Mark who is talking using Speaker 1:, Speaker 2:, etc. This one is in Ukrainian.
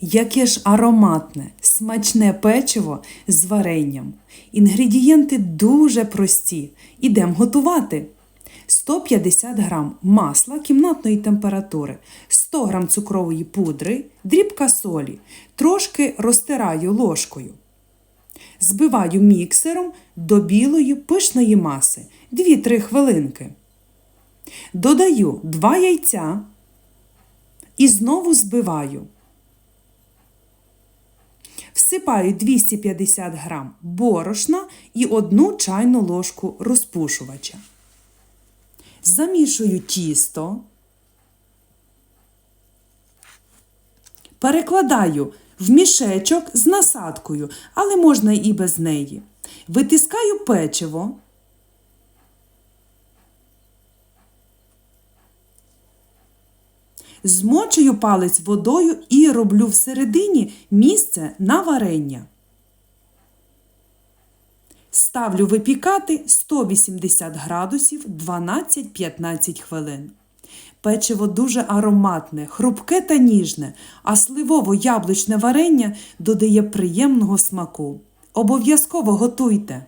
Speaker 1: Яке ж ароматне, смачне печиво з варенням. Інгредієнти дуже прості. Ідемо готувати. 150 грам масла кімнатної температури, 100 грам цукрової пудри, дрібка солі. Трошки розтираю ложкою. Збиваю міксером до білої пишної маси 2-3 хвилинки. Додаю 2 яйця і знову збиваю. Всипаю 250 грам борошна і 1 чайну ложку розпушувача. Замішую тісто. Перекладаю в мішечок з насадкою, але можна і без неї. Витискаю печиво. Змочую палець водою і роблю всередині місце на варення. Ставлю випікати 180 градусів 12-15 хвилин. Печиво дуже ароматне, хрупке та ніжне, а сливово-яблучне варення додає приємного смаку. Обов'язково готуйте!